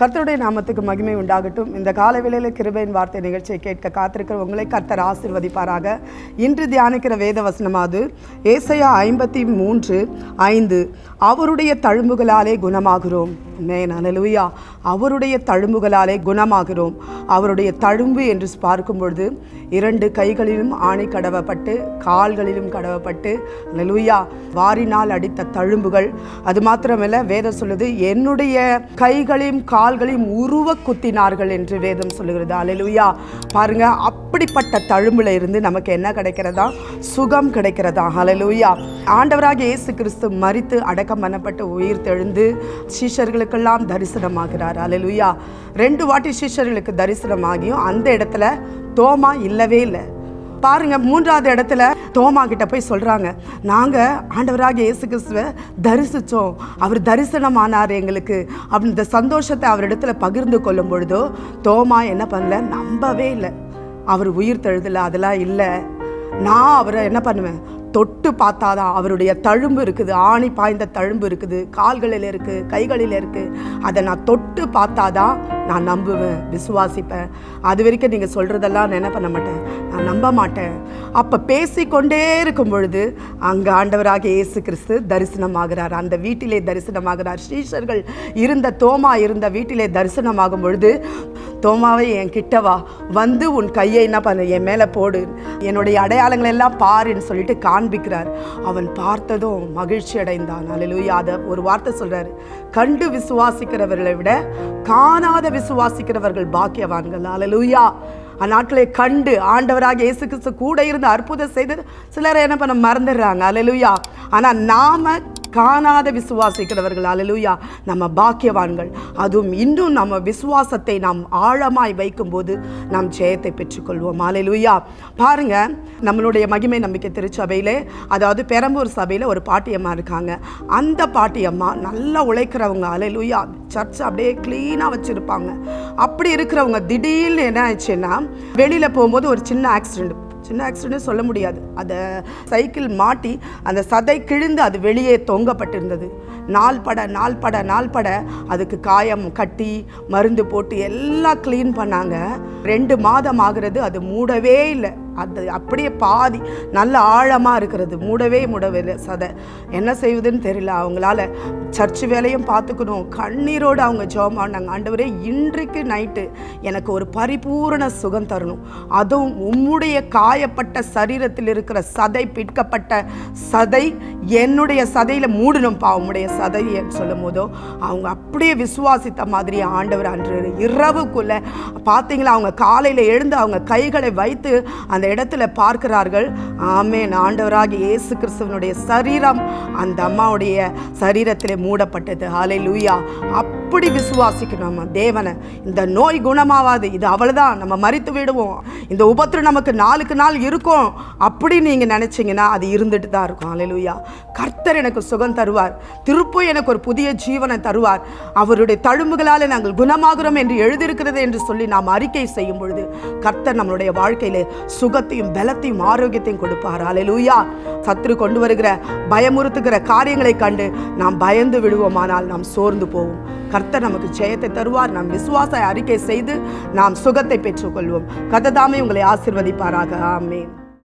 கர்த்தருடைய நாமத்துக்கு மகிமை உண்டாகட்டும். இந்த கால வேளையில் கிருபையின் வார்த்தை நிகழ்ச்சியை கேட்க காத்திருக்கிற உங்களை கர்த்தர் ஆசிர்வதிப்பாராக. இன்று தியானிக்கிற வேத வசனமாவது ஏசையா ஐம்பத்தி மூன்று ஐந்து. அவருடைய தழும்புகளாலே குணமாகிறோம். மேன் அலலுயா அவருடைய தழும்புகளாலே குணமாகிறோம். அவருடைய தழும்பு என்று பார்க்கும் பொழுது இரண்டு கைகளிலும் ஆணை கடவப்பட்டு கால்களிலும் கடவப்பட்டு அலலுயா வாரினால் அடித்த தழும்புகள். அது மாத்திரமல்ல வேதம் சொல்லுது என்னுடைய கைகளையும் கால்களையும் உருவ குத்தினார்கள் என்று வேதம் சொல்லுகிறது. அலலுயா பாருங்க அப்படிப்பட்ட தழும்புல இருந்து நமக்கு என்ன கிடைக்கிறதா? சுகம் கிடைக்கிறதா? அலலுயா ஆண்டவராக இயேசு கிறிஸ்து மரித்து அடக்கம் பண்ணப்பட்டு உயிர் தெழுந்து சீஷர்களுக்கெல்லாம் தரிசனமாகிறார். அலலுயா ரெண்டு வாட்டி சீஷர்களுக்கு தரிசனமாகியும் அந்த இடத்துல தோமா இல்லவே இல்லை. பாருங்க மூன்றாவது இடத்துல தோமா கிட்ட போய் சொல்றாங்க நாங்க ஆண்டவராக இயேசு கிறிஸ்துவை தரிசிச்சோம். அவர் தரிசனமானார் எங்களுக்கு. அப்படி இந்த சந்தோஷத்தை அவரிடத்துல பகிர்ந்து கொள்ளும் பொழுதோ தோமா என்ன பண்ணல? நம்பவே இல்லை. அவர் உயிர் தழுதல அதெல்லாம் இல்லை. நான் அவரை என்ன பண்ணுவேன்? தொட்டு பார்த்தாதான் அவருடைய தழும்பு இருக்குது. ஆணி பாய்ந்த தழும்பு இருக்குது. கால்களில் இருக்குது கைகளில் இருக்குது அதை நான் தொட்டு பார்த்தாதான் நான் நம்புவேன் விசுவாசிப்பேன். அது வரைக்கும் நீங்கள் சொல்கிறதெல்லாம் நான் என்ன பண்ண மாட்டேன்? நான் நம்ப மாட்டேன். அப்போ பேசிக்கொண்டே இருக்கும் பொழுது அங்கே ஆண்டவராக இயேசு கிறிஸ்து தரிசனமாகிறார். அந்த வீட்டிலே தரிசனமாகிறார். ஸ்ரீஷர்கள் இருந்த தோமா இருந்த வீட்டிலே தரிசனமாகும் பொழுது தோமாவை என் கிட்ட வா. வந்து உன் கையை என்ன பண்ணு? என் மேலே போடு. என்னுடைய அடையாளங்கள் எல்லாம் பாருன்னு சொல்லிட்டு காண்பிக்கிறார். அவன் பார்த்ததும் மகிழ்ச்சி அடைந்தான். அலையிலுயா அதை ஒரு வார்த்தை சொல்கிறார் கண்டு விசுவாசிக்கிறவர்களை விட காணாத விசுவாசிக்கிறவர்கள் பாக்கியவான்கள். அலலுயா அந்நாட்களை கண்டு ஆண்டவராக இயேசு கிறிஸ்து கூட இருந்து அற்புதம் செய்தது சிலர் என்ன பண்ண மறந்துடுறாங்க. அலலுயா ஆனால் நாம காணாத விசுவாசிக்கிறவர்கள் அலலுயா நம்ம பாக்கியவான்கள். அதுவும் இன்னும் நம்ம விசுவாசத்தை நாம் ஆழமாய் வைக்கும்போது நாம் ஜெயத்தை பெற்றுக்கொள்வோம். அலலுயா பாருங்க நம்மளுடைய மகிமை நம்பிக்கை திருச்சபையிலே அதாவது பெரம்பூர் சபையில் ஒரு பாட்டியம்மா இருக்காங்க. அந்த பாட்டியம்மா நல்லா உழைக்கிறவங்க அலலுயா சர்ச் அப்படியே க்ளீனாக வச்சுருப்பாங்க. அப்படி இருக்கிறவங்க திடீர்னு என்ன ஆச்சுன்னா வெளியில் போகும்போது ஒரு சின்ன ஆக்சிடெண்ட் சின்ன ஆக்சிடென்ட் சொல்ல முடியாது. அதை சைக்கிள் மாட்டி அந்த சதை கிழிந்து அது வெளியே தொங்கப்பட்டிருந்தது. நாள் பட நாள் பட நாள் பட அதுக்கு காயம் கட்டி மருந்து போட்டு எல்லாம் க்ளீன் பண்ணாங்க. ரெண்டு மாதம் ஆகிறது அது மூடவே இல்லை. அது அப்படியே பாதி நல்ல ஆழமாக இருக்கிறது. மூடவே மூடவே சதை. என்ன செய்வதுன்னு தெரியல. அவங்களால சர்ச் வேலையும் பார்த்துக்கணும். கண்ணீரோடு அவங்க ஜெபம் பண்ணாங்க ஆண்டவரே இன்றைக்கு நைட்டு எனக்கு ஒரு பரிபூரண சுகம் தரணும். அதுவும் உம்முடைய காயப்பட்ட சரீரத்தில் இருக்கிற சதை பிற்கப்பட்ட சதை என்னுடைய சதையில் மூடணும்ப்பா உம்முடைய சதையன்னு சொல்லும் போதோ அவங்க அப்படியே விசுவாசித்த மாதிரி ஆண்டவர் அன்று இரவுக்குள்ள பார்த்தீங்களா அவங்க காலையில் எழுந்து அவங்க கைகளை வைத்து அந்த இடத்துல பார்க்கிறார்கள். ஆமேன். ஆண்டவராக இயேசு கிறிஸ்துவனுடைய சரீரம் அந்த அம்மாவுடைய சரீரத்தில் மூடப்பட்டது. ஹாலை லூயா அப்படி விசுவாசிக்கணும் நம்ம தேவனை. இந்த நோய் குணமாவாது. இது அவ்வளோதான் நம்ம மறித்து விடுவோம். இந்த உபத்திரம் நமக்கு நாளுக்கு நாள் இருக்கும். அப்படி நீங்கள் நினச்சிங்கன்னா அது இருந்துட்டு தான் இருக்கும். ஹalleluya கர்த்தர் எனக்கு சுகம் தருவார். திருப்பம் எனக்கு ஒரு புதிய ஜீவனை தருவார். அவருடைய தழும்புகளால் நாங்கள் குணமாகிறோம் என்று எழுதியிருக்கிறது என்று சொல்லி நாம் அறிக்கை செய்யும் பொழுது கர்த்தர் நம்மளுடைய வாழ்க்கையிலே சுகத்தையும் பலத்தையும் ஆரோக்கியத்தையும் கொடுப்பார். அலையூயா சத்துரு கொண்டு வருகிற பயமுறுத்துகிற காரியங்களை கண்டு நாம் பயந்து விடுவோமானால் நாம் சோர்ந்து போவோம். கர்த்தர் நமக்கு ஜெயத்தை தருவார். நாம் விசுவாச அறிக்கை செய்து நாம் சுகத்தை பெற்றுக்கொள்வோம். கததாமே உங்களை ஆசிர்வதிப்பாராக. ஆமேன்.